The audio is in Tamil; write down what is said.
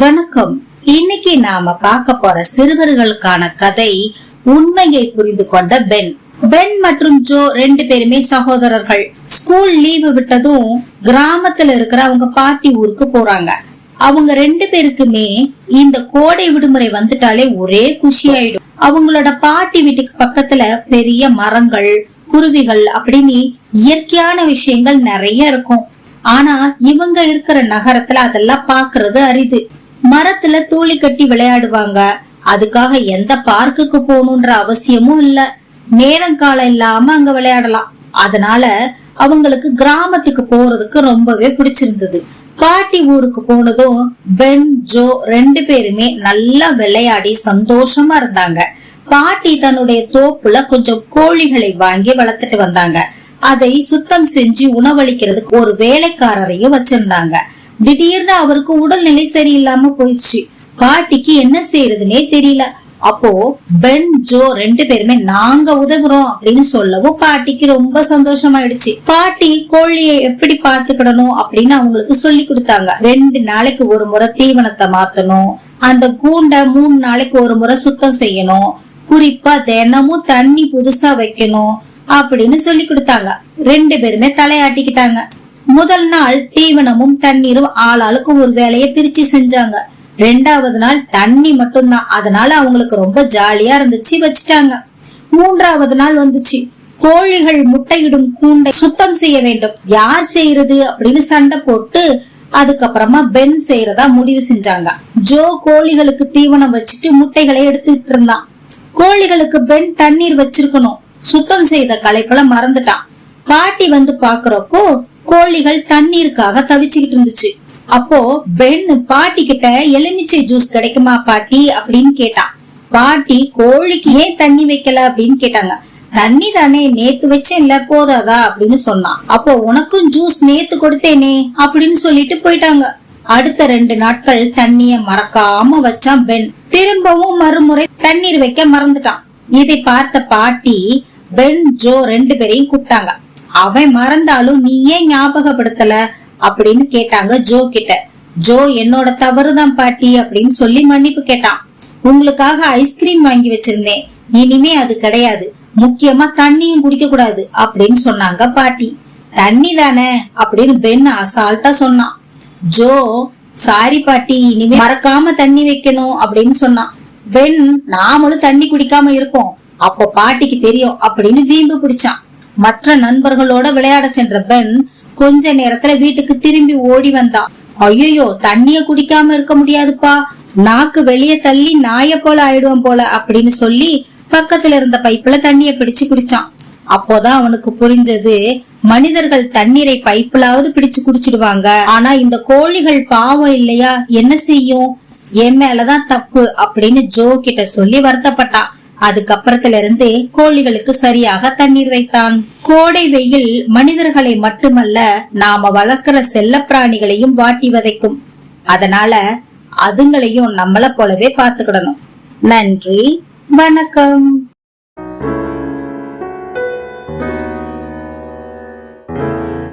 வணக்கம். இன்னைக்கு நாம பார்க்க போற சிறுவர்களுக்கான கதை உண்மையை புரிந்து கொண்ட பென் பென் மற்றும் ஜோ ரெண்டு பேருமே சகோதரர்கள். ஸ்கூல் லீவு விட்டதும் கிராமத்துல இருக்கிற அவங்க பாட்டி ஊருக்கு போறாங்க. அவங்க ரெண்டு பேருக்குமே இந்த கோடை விடுமுறை வந்துட்டாலே ஒரே குஷி ஆயிடும் அவங்களோட பாட்டி வீட்டுக்கு பக்கத்துல பெரிய மரங்கள் குருவிகள் அப்படின்னு இயற்கையான விஷயங்கள் நிறைய இருக்கும். ஆனா இவங்க இருக்கிற நகரத்துல அதெல்லாம் பாக்குறது அரிது. மரத்துல தூளி கட்டி விளையாடுவாங்க. அதுக்காக எந்த பார்க்குக்கு போகணுன்ற அவசியமும் இல்ல. நேரம் காலம் இல்லாம அங்க விளையாடலாம். அதனால அவங்களுக்கு கிராமத்துக்கு போறதுக்கு ரொம்பவே பிடிச்சிருந்தது. பாட்டி ஊருக்கு போனதும் பென் ஜோ ரெண்டு பேருமே நல்லா விளையாடி சந்தோஷமா இருந்தாங்க. பாட்டி தன்னுடைய தோப்புல கொஞ்சம் கோழிகளை வாங்கி வளர்த்துட்டு வந்தாங்க. அதை சுத்தம் செஞ்சு உணவளிக்கிறதுக்கு ஒரு வேலைக்காரரையும் வச்சிருந்தாங்க. திடீர்னு அவருக்கு உடல்நிலை சரியில்லாம போயிடுச்சு. பாட்டிக்கு என்ன செய்யறதுன்னே தெரியல. அப்போ பென் ஜோ ரெண்டு பேருமே நாங்க உதவுறோம் அப்படின்னு சொல்லவும் பாட்டிக்கு ரொம்ப சந்தோஷமாயிடுச்சு. பாட்டி கோழியை எப்படி பாத்துக்கிடணும் அப்படின்னு அவங்களுக்கு சொல்லி கொடுத்தாங்க. ரெண்டு நாளைக்கு ஒரு முறை தீவனத்தை மாத்தணும். அந்த கூண்டை மூணு நாளைக்கு ஒரு முறை சுத்தம் செய்யணும். குறிப்பா தினமும் தண்ணி புதுசா வைக்கணும் அப்படின்னு சொல்லி கொடுத்தாங்க. ரெண்டு பேருமே தலையாட்டிக்கிட்டாங்க. முதல் நாள் தீவனமும் தண்ணீரும் ஆளாளுக்கு ஒரு வேலையை பிரிச்சு செஞ்சாங்க. ரெண்டாவது நாள் தண்ணி மட்டும்தான். அதனால அவங்களுக்கு ரொம்ப ஜாலியா இருந்துச்சு வச்சுட்டாங்க. மூன்றாவது நாள் வந்துச்சு. கோழிகள் முட்டையிடும் கூண்டை சுத்தம் செய்ய வேண்டும். யார் செய்யறது அப்படின்னு சண்டை போட்டு அதுக்கப்புறமா பென் செய்யறதா முடிவு செஞ்சாங்க. ஜோ கோழிகளுக்கு தீவனம் வச்சுட்டு முட்டைகளை எடுத்துட்டு இருந்தான். கோழிகளுக்கு பென் தண்ணீர் வச்சிருக்கணும். சுத்தம் செய்த களைப்பல மறந்துட்டான். பாட்டி வந்து பாக்குறப்போ கோழிகள் தண்ணீருக்காக தவிச்சுக்கிட்டு இருந்துச்சு. அப்போ பென் பாட்டி கிட்ட எலுமிச்சை ஜூஸ் கிடைக்குமா பாட்டி? அப்படின்னு கேட்டான். பாட்டி கோழிக்கு ஏன் தண்ணி வைக்கல? அப்படின்னு கேட்டாங்க. தண்ணி தானே நேத்து வச்சேன்ல போதாதா? அப்படின்னு சொன்னான். அப்போ உனக்கும் ஜூஸ் நேத்து கொடுத்தேனே அப்படின்னு சொல்லிட்டு போயிட்டாங்க. அடுத்த ரெண்டு நாட்கள் தண்ணிய மறக்காம வச்சான் பென் திரும்பவும் மறுமுறை தண்ணீர் வைக்க மறந்துட்டான். இதை பார்த்த பாட்டி பென் ஜோ ரெண்டு பேரையும் கூப்பிட்டாங்க. அவன் மறந்தாலும் நீ ஏன் ஞாபகப்படுத்தல அப்படின்னு கேட்டாங்க ஜோ கிட்ட. ஜோ என்னோட தவறுதான் பாட்டி அப்படின்னு சொல்லி மன்னிப்பு கேட்டான். உங்களுக்காக ஐஸ்கிரீம் வாங்கி வச்சிருந்தேன். இனிமே அது கிடையாது. முக்கியமா தண்ணியும் குடிக்க கூடாது அப்படின்னு சொன்னாங்க பாட்டி. தண்ணி தானே அப்படின்னு பென் அசால்ட்டா சொன்னான். ஜோ சாரி பாட்டி இனிமே மறக்காம தண்ணி வைக்கணும் அப்படின்னு சொன்னான். பென் நாமளும் தண்ணி குடிக்காம இருப்போம் அப்போ பாட்டிக்கு தெரியும் அப்படின்னு வீம்பு பிடிச்சான். மற்ற நண்பர்களோட விளையாட சென்ற பென் கொஞ்ச நேரத்துல வீட்டுக்கு திரும்பி ஓடி வந்தான் ஐயோ தண்ணிய குடிக்காம இருக்க முடியாதுப்பா. நாக்கு வெளியே தள்ளி நாய போல ஆயிடுவோம் போல அப்படின்னு சொல்லி பக்கத்துல இருந்த பைப்புல தண்ணிய பிடிச்சு குடிச்சான். அப்போதான் அவனுக்கு புரிஞ்சது மனிதர்கள் தண்ணீரை பைப்பிலாவது பிடிச்சு குடிச்சிடுவாங்க. ஆனா இந்த கோழிகள் பாவம் இல்லையா? என்ன செய்யும்? என் மேலதான் தப்பு அப்படின்னு ஜோ கிட்ட சொல்லி வருத்தப்பட்டான். அதுக்கப்புறத்துல இருந்து கோழிகளுக்கு சரியாக தண்ணீர் வைத்தான். கோடை வெயில் மனிதர்களை மட்டுமல்ல நாம வளர்க்கிற செல்ல பிராணிகளையும் வாட்டி வதைக்கும். அதனால அதுங்களையும் நம்மள போலவே பாத்துக்கிடணும் நன்றி வணக்கம்.